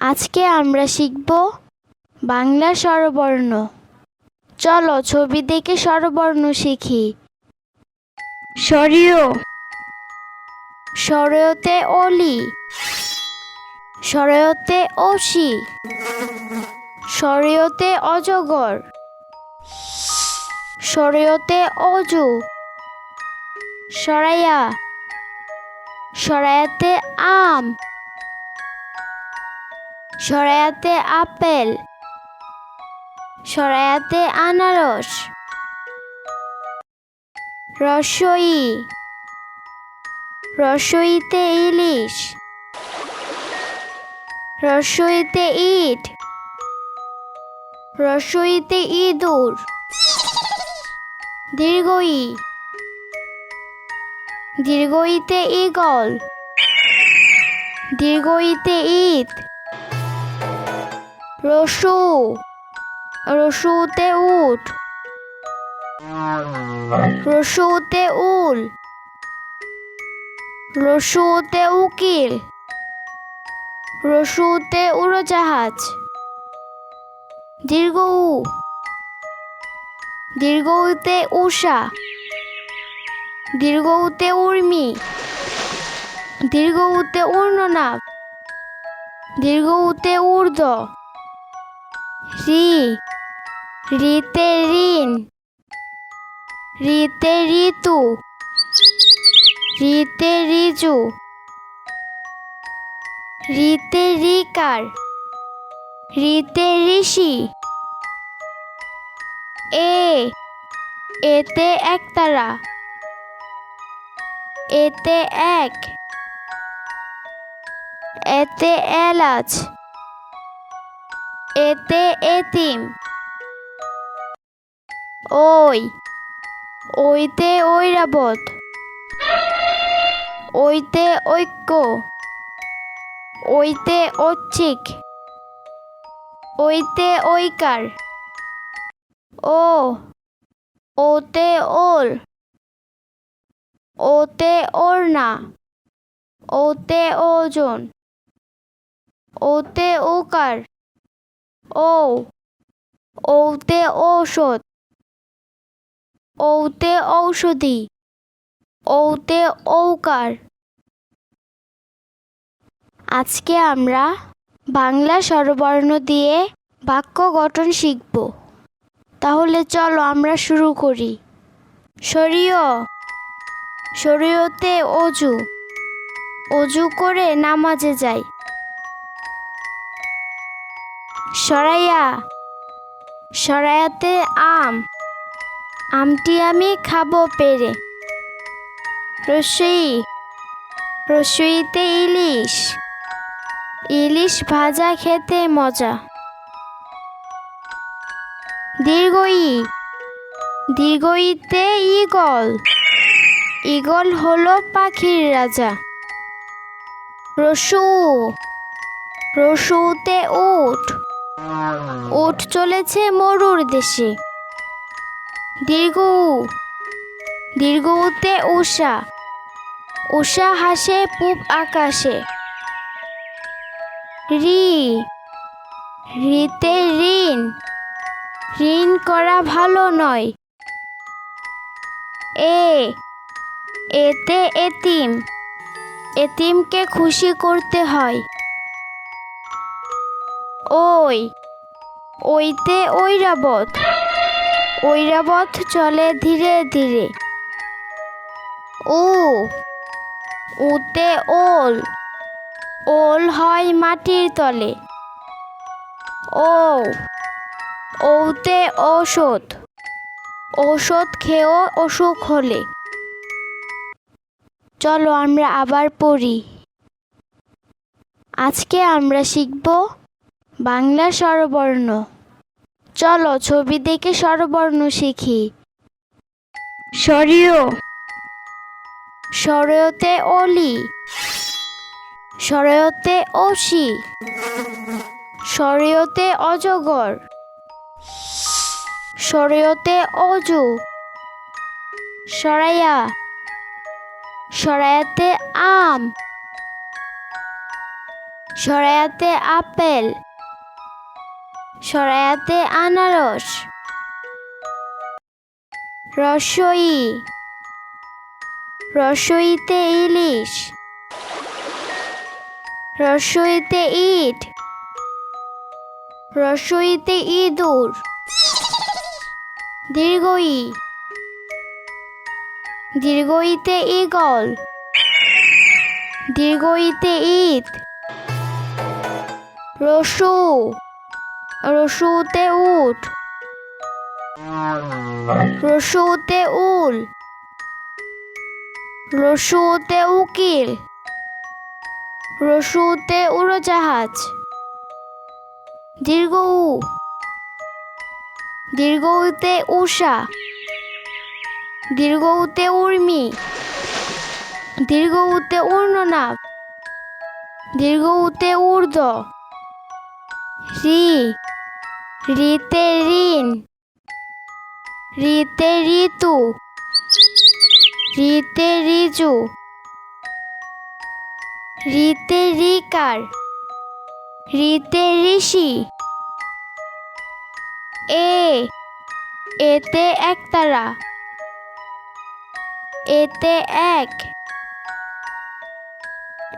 আজকে আমরা শিখব বাংলা স্বরবর্ণ। চলো ছবি দেখে স্বরবর্ণ শিখি। সরিয় সরয়তে অলি। সরয়তে অসি। সরয়তে অজগর। সরয়তে অজু। সরাইয়া সরায়াতে আম। সরায়াতে আপেল সরায়াতে আনারস, রসই, রসইতে ইলিশ, রসইতে ইট, রসইতে ইঁদুর, দীর্ঘই, দীর্ঘইতে ইগল দীর্ঘইতে ঈদ। রসু, রসুতে উট, রসুতে উল, রসুতে উকিল, রসুতে উড়োজাহাজ, দীর্ঘ উ দীর্ঘউতে উষা, দীর্ঘ উতে উর্মি দীর্ঘউতে উর্ণনাভ দীর্ঘ উতে ঊর্ধ্ব। রি। রিতে ঋণ। রিতে ঋতু। রিতে রিজু রিতে রিকার রিতে ঋষি। এ। এতে একতারা। এতে এক। এতে এলাচ। এতে এতিম। ওই, ওইতে ঐরাবত। ওইতে ঐক্য। ওইতে ঐচ্ছিক। ওইতে ঐকার। ও, ওতে ওল। ওতে ওর ওড়না। ওতে ওজন। ওতে ওকার ও ওতে ঔষধ ওতে ঔষধি ওতে ঔকার। আজকে আমরা বাংলা স্বরবর্ণ দিয়ে বাক্য গঠন শিখব। তাহলে চলো আমরা শুরু করি। শরীয়, শরীয়তে অজু। অজু করে নামাজে যাই। সরাইয়া। সরাইয়াতে আম। আমটি আমি খাব পেরে। রসই। রসইতে ইলিশ। ইলিশ ভাজা খেতে মজা। দীর্ঘই। দীর্ঘইতে ইগল ইগল হলো পাখির রাজা। রসু রসুতে উট। উট চলেছে মরুর দেশে। দীর্ঘ উ, দীর্ঘ উতে উষা উষা হাসে পূব আকাশে। রি রিতে ঋণ। ঋণ করা ভালো নয়। এ এতে এতিম। এতিমকে খুশি করতে হয়। ওই, ওইতে ঐরাবত। ঐরাবত চলে ধীরে ধীরে। উ, উতে ওল। ওল হয় মাটির তলে। ও, ওতে ঔষধ। ঔষধ খেয়েও অসুখ হলে। চলো আমরা আবার পড়ি। আজকে আমরা শিখব বাংলা স্বরবর্ণ। চলো ছবি দেখে স্বরবর্ণ শিখি। সরিয় সরয়তে অলি। সরয়তে অসি। সরয়তে অজগর। সরয়তে অজু। সরাইয়া সরায়াতে আম। সরায়াতে আপেল। সরায়াতে আনারস, রসই, রসইতে ইলিশ, রসইতে ইট, রসইতে ইঁদুর, দীর্ঘই, দীর্ঘইতে ইগল দীর্ঘইতে ঈদ, রসু রসুতে উট। রসুতে উল। রসুতে উকিল। রসুতে উড়োজাহাজ। দীর্ঘ উ। দীর্ঘ উতে উষা। দীর্ঘ উতে উর্মি। দীর্ঘ উতে উর্ণনাভ দীর্ঘ উতে ঊর্ধ্ব। রি। রিতে ঋণ। রিতে ঋতু। রিতে রিজু রিতে রিকার রিতে ঋষি। এ। এতে একতারা। এতে এক।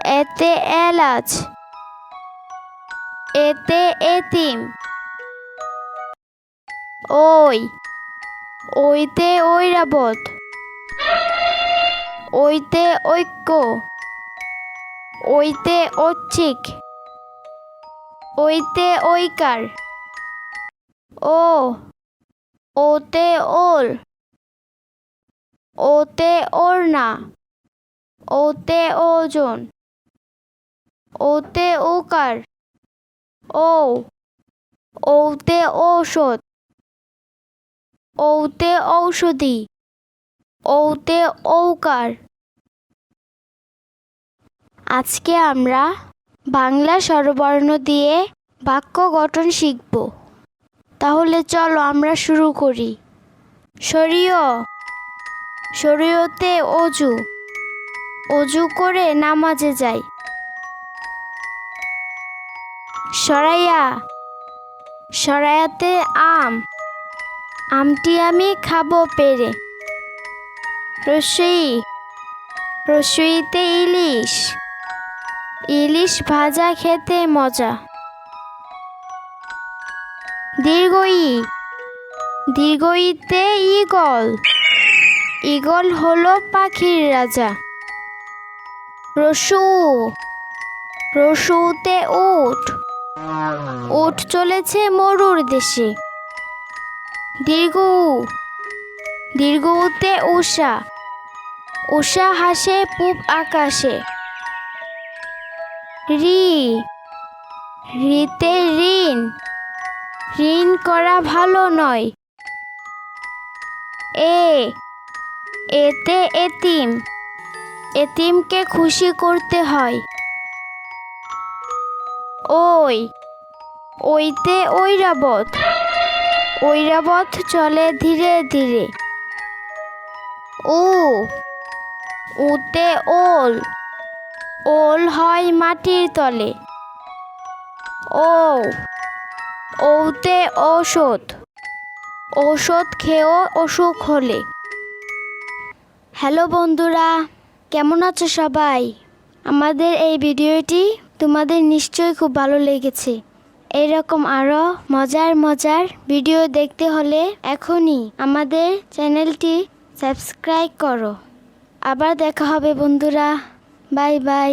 এতে এলাচ। এতে এতিম। ওই, ওইতে ঐরাবত। ওইতে ঐক্য। ওইতে ঐচ্ছিক। ওইতে ঐকার। ও, ওতে ওল। ওতে ওড়না। ওতে ওজন। ওতে ওকার ও ওতে ঔষধ। ওতে ঔষধি। ওতে ঔকার। আজকে আমরা বাংলা স্বরবর্ণ দিয়ে বাক্য গঠন শিখব। তাহলে চলো আমরা শুরু করি। শরীয় শরীয়তে অজু। অজু করে নামাজে যাই। সরাইয়া। সরাইয়াতে আম। আমটি আমি খাব পেরে। রসই। রসইতে ইলিশ। ইলিশ ভাজা খেতে মজা। দীর্ঘই। দীর্ঘইতে ইগল ইগল হলো পাখির রাজা। রসু রসুতে উট। উট চলেছে মরুর দেশে। দীর্ঘ উ, দীর্ঘ উতে উষা উষা হাসে পূব আকাশে। রি রিতে ঋণ। ঋণ করা ভালো নয়। এ এতে এতিম। এতিমকে খুশি করতে হয়। ওই ওইতে ঐরাবত। ঐরাবত চলে ধীরে ধীরে। উ উতে ওল। ওল হয় মাটির তলে। ও, ওতে ঔষধ। ঔষধ খেয়েও অসুখ হলে। হ্যালো বন্ধুরা, কেমন আছো সবাই? আমাদের এই ভিডিওটি তোমাদের নিশ্চয়ই খুব ভালো লেগেছে। এরকম আরও মজার মজার ভিডিও দেখতে হলে এখনই আমাদের চ্যানেলটি সাবস্ক্রাইব করো। আবার দেখা হবে বন্ধুরা। Bye bye.